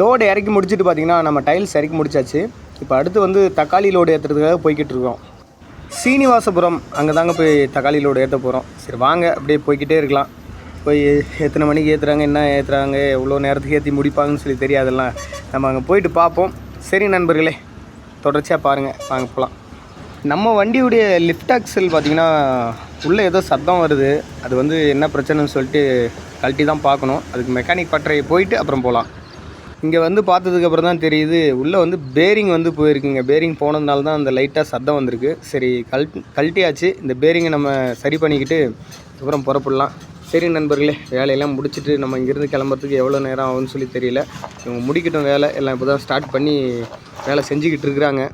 Load இறக்கி முடிச்சுட்டு பார்த்தீங்கன்னா நம்ம டைல்ஸ் இறக்கி முடிச்சாச்சு. இப்போ அடுத்து வந்து தக்காளி லோடு ஏற்றுறதுக்காக போய்கிட்டு இருக்கோம். சீனிவாசபுரம் அங்கே தாங்க போய் தக்காளி லோடு ஏற்ற போகிறோம் சரி வாங்க அப்படியே போய்க்கிட்டே இருக்கலாம். போய் எத்தனை மணிக்கு ஏற்றுறாங்க என்ன ஏற்றுறாங்க எவ்வளோ நேரத்துக்கு ஏற்றி முடிப்பாங்கன்னு சொல்லி தெரியாதெல்லாம் நம்ம அங்கே போயிட்டு பார்ப்போம். சரி நண்பர்களே தொடர்ச்சியாக பாருங்கள் வாங்க போகலாம் நம்ம வண்டியுடைய லிஃப்ட் ஆக்சல் பார்த்தீங்கன்னா உள்ளே ஏதோ சத்தம் வருது. அது வந்து என்ன பிரச்சனைன்னு சொல்லிட்டு கழட்டி தான் பார்க்கணும். அதுக்கு மெக்கானிக் பட்டறையை போயிட்டு அப்புறம் போகலாம் இங்கே வந்து பார்த்ததுக்கப்புறம் தான் தெரியுது. உள்ளே வந்து பேரிங் வந்து போயிருக்குங்க. பேரிங் போனதுனால தான் அந்த லைட்டாக சத்தம் வந்திருக்கு. சரி கல் கழட்டியாச்சு. இந்த பேரிங்கை நம்ம சரி பண்ணிக்கிட்டு அப்புறம் புறப்படலாம். சரி நண்பர்களே வேலையெல்லாம் முடிச்சுட்டு நம்ம இங்கேருந்து கிளம்புறதுக்கு எவ்வளோ நேரம் ஆகும்னு சொல்லி தெரியல. இவங்க முடிக்கட்டும் வேலை. எல்லாம் இப்போ தான் ஸ்டார்ட் பண்ணி வேலை செஞ்சுக்கிட்டு இருக்கிறாங்க.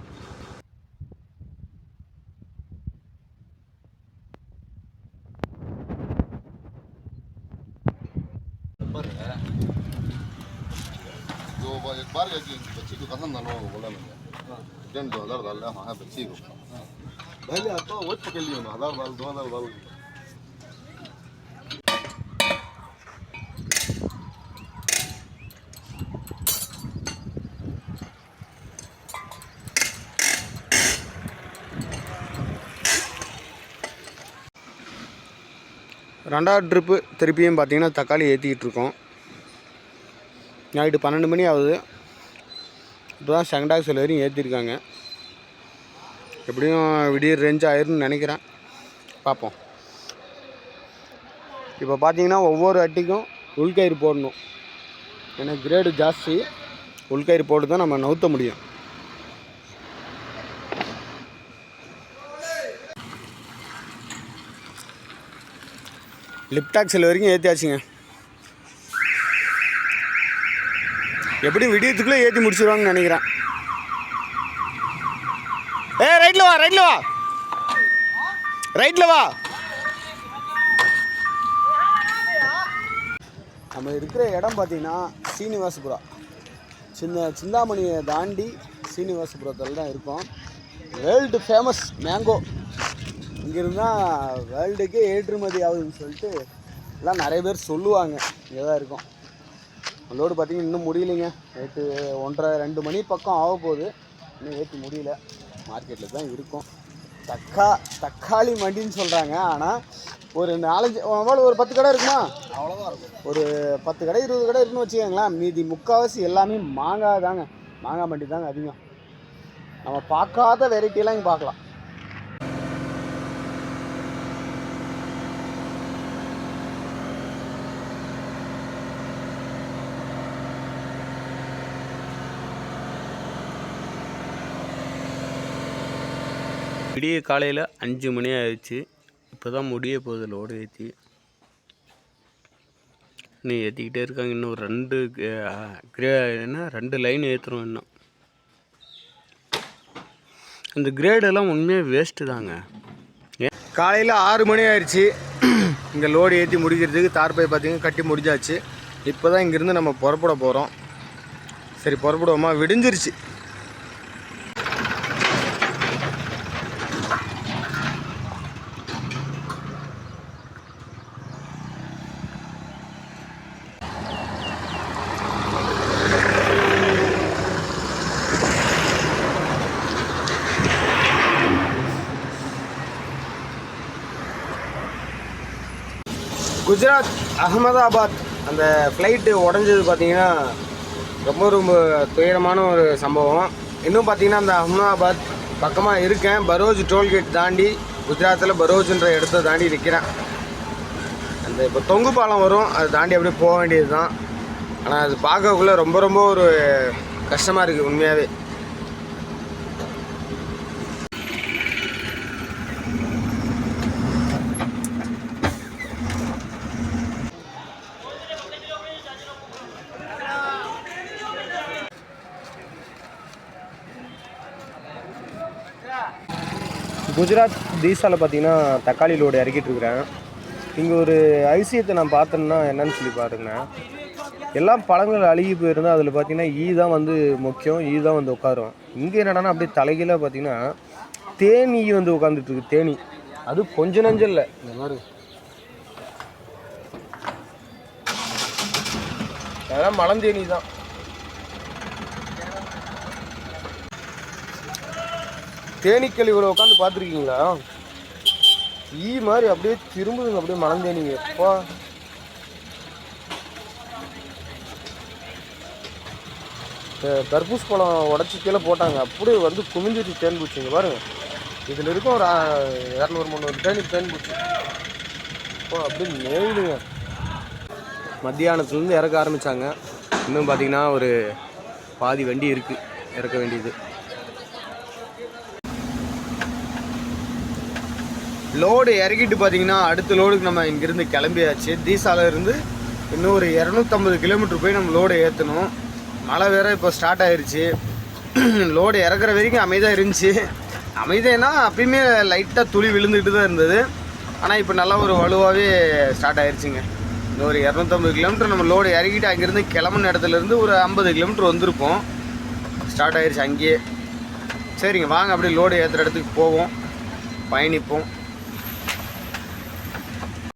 जो ब- एक बार गया कि बच्ची को कसम ना लो बोला मैंने डेढ़ दो हजार डाल हाँ बच्ची को पहले आता वो पकड़ लिया ना हजार डाल दो हजार डाल ரெண்டாவது ட்ரிப்பு திருப்பியும் பார்த்தீங்கன்னா தக்காளி ஏற்றிக்கிட்டு இருக்கோம் நைட்டு பன்னெண்டு மணி ஆகுது. இப்போ தான் செகண்டாக சில வரையும் ஏற்றிருக்காங்க எப்படியும் விடியற் ரேஞ்ச் ஆயிரும்னு நினைக்கிறேன். பார்ப்போம். இப்போ பார்த்தீங்கன்னா ஒவ்வொரு அட்டிக்கும் உள்கயிறு போடணும். ஏன்னா கிரேடு ஜாஸ்தி. உள்கயிறு போட்டு தான் நம்ம நவுத்த முடியும். லிப்டாக் ஆக்சல் வரைக்கும் ஏற்றியாச்சுங்க எப்படியும் விடியத்துக்குள்ளே ஏற்றி முடிச்சிருவாங்கன்னு நினைக்கிறேன். ஏ ரைட்டில் வா ரைட்டில் வா. ரைட்டில் வா. நம்ம இருக்கிற இடம் பார்த்தீங்கன்னா சீனிவாசபுரம் சின்ன சிந்தாமணியை தாண்டி சீனிவாசபுரத்தில் தான் இருக்கோம். வேர்ல்டு ஃபேமஸ் மேங்கோ இங்கிருந்தால் வேர்ல்டுக்கே ஏற்றுமதி ஆகுதுன்னு சொல்லிட்டு எல்லாம் நிறைய பேர் சொல்லுவாங்க. இங்கே தான் இருக்கோம். லோடு பார்த்தீங்கன்னா இன்னும் முடியலைங்க. நேற்று ஒன்றரை ரெண்டு மணி பக்கம் ஆக போகுது. இன்னும் ஏற்றி முடியல. மார்க்கெட்டில் தான் இருக்கும். தக்கா தக்காளி மண்டின்னு சொல்கிறாங்க ஆனால் ஒரு நாலஞ்சு ஒரு பத்து கடை இருக்குமா? அவ்வளோதான் இருக்கும். ஒரு பத்து கடை இருபது கடை இருக்குன்னு வச்சுக்கோங்களேன். மீதி முக்கால்வாசி எல்லாமே மாங்காய் தாங்க. மாங்காய் மண்டி தாங்க அதிகம். நம்ம பார்க்காத வெரைட்டியெல்லாம் இங்கே பார்க்கலாம். விடிய காலையில் அஞ்சு மணி ஆயிடுச்சு. இப்போ தான் முடிய போகுது லோடு ஏற்றி இன்னும் ஏற்றிக்கிட்டே இருக்காங்க. இன்னும் ரெண்டு அஹ், கிரே என்ன ரெண்டு லைன் ஏற்றுறோம் இன்னும். இந்த கிரேடெல்லாம் உண்மையாக வேஸ்ட்டு தாங்க. காலையில் ஆறு மணி ஆயிடுச்சு. இங்கே லோடு ஏற்றி முடிக்கிறதுக்கு தார்பை பார்த்தீங்கன்னா கட்டி முடிஞ்சாச்சு. இப்போ தான் இங்கேருந்து நம்ம புறப்பட போகிறோம் சரி புறப்படுவோமா? விடிஞ்சிருச்சு. குஜராத் அகமதாபாத் அந்த ஃப்ளைட்டு உடஞ்சது பார்த்தீங்கன்னா ரொம்ப ரொம்ப துயரமான ஒரு சம்பவம். இன்னும் பார்த்தீங்கன்னா அந்த அகமதாபாத் பக்கமாக இருக்கேன். பரோஜ் டோல்கேட் தாண்டி குஜராத்தில் பரோஜ்ன்ற இடத்த தாண்டி நிற்கிறேன் அந்த இப்போ தொங்கு பாலம் வரும். அதை தாண்டி அப்படியே போக வேண்டியது தான் ஆனால் அது பார்க்கக்குள்ளே ரொம்ப ரொம்ப ஒரு கஷ்டமாக இருக்குது உண்மையாகவே குஜராத் தீசாவில் பார்த்தீங்கன்னா தக்காளி லோடு இறக்கிட்டு இருக்கிறேன். இங்கே ஒரு ஐசியத்தை நான் பார்த்தேன்னா என்னன்னு சொல்லி பாருங்க. எல்லாம் பழங்கள் அழுகி போயிருந்தால் அதில் பார்த்தீங்கன்னா ஈ தான் வந்து முக்கியம் ஈ தான் வந்து உட்காரும். இங்கே என்னடான்னா அப்படியே தலைகீழாக பார்த்தீங்கன்னா தேனீ வந்து உட்காந்துட்டு இருக்கு தேனி. அது கொஞ்ச நஞ்சம் இல்லை. இந்த மாதிரி. அதெல்லாம் மலந்தேனி தான். தேனீக்கழிவுல உட்காந்து பார்த்துருக்கீங்களா? ஈ மாதிரி அப்படியே திரும்புதுங்க அப்படியே மலந்தேனிங்க எப்பா. தர்பூஸ் பழம் உடச்சி கீழே போட்டாங்க. அப்படியே வந்து குமிஞ்சிட்டு தேன் பூச்சிங்க பாருங்க. இதில் இருக்கும் ஒரு இரநூறு முந்நூறு தேனி தேன் பூச்சி. அப்பா அப்படியே மேலுங்க மத்தியானத்துலேருந்து இறக்க ஆரம்பித்தாங்க இன்னும் பார்த்தீங்கன்னா ஒரு பாதி வண்டி இருக்குது இறக்க வேண்டியது. லோடு இறக்கிட்டு பார்த்தீங்கன்னா அடுத்த லோடுக்கு நம்ம இங்கேருந்து கிளம்பியாச்சு. தீசால இருந்து இன்னும் ஒரு இரநூத்தம்பது கிலோமீட்டர் போய் நம்ம லோடு ஏற்றணும் மழை வேற இப்போ ஸ்டார்ட் ஆயிடுச்சு லோடு இறக்குற வரைக்கும் அமைதியாக இருந்துச்சு. அமைதியேன்னா அப்பயுமே லைட்டாக துளி விழுந்துக்கிட்டு தான் இருந்தது. ஆனால் இப்போ நல்லா ஒரு வலுவாகவே ஸ்டார்ட் ஆயிடுச்சுங்க இந்த ஒரு இரநூத்தம்பது கிலோமீட்டர் நம்ம லோடு இறக்கிட்டு அங்கேருந்து கிளம்புன இடத்துலேருந்து ஒரு ஐம்பது கிலோமீட்டர் வந்திருப்போம். ஸ்டார்ட் ஆயிடுச்சு அங்கேயே. சரிங்க வாங்க அப்படியே லோடு ஏற்றுற இடத்துக்கு போவோம். பயணிப்போம்.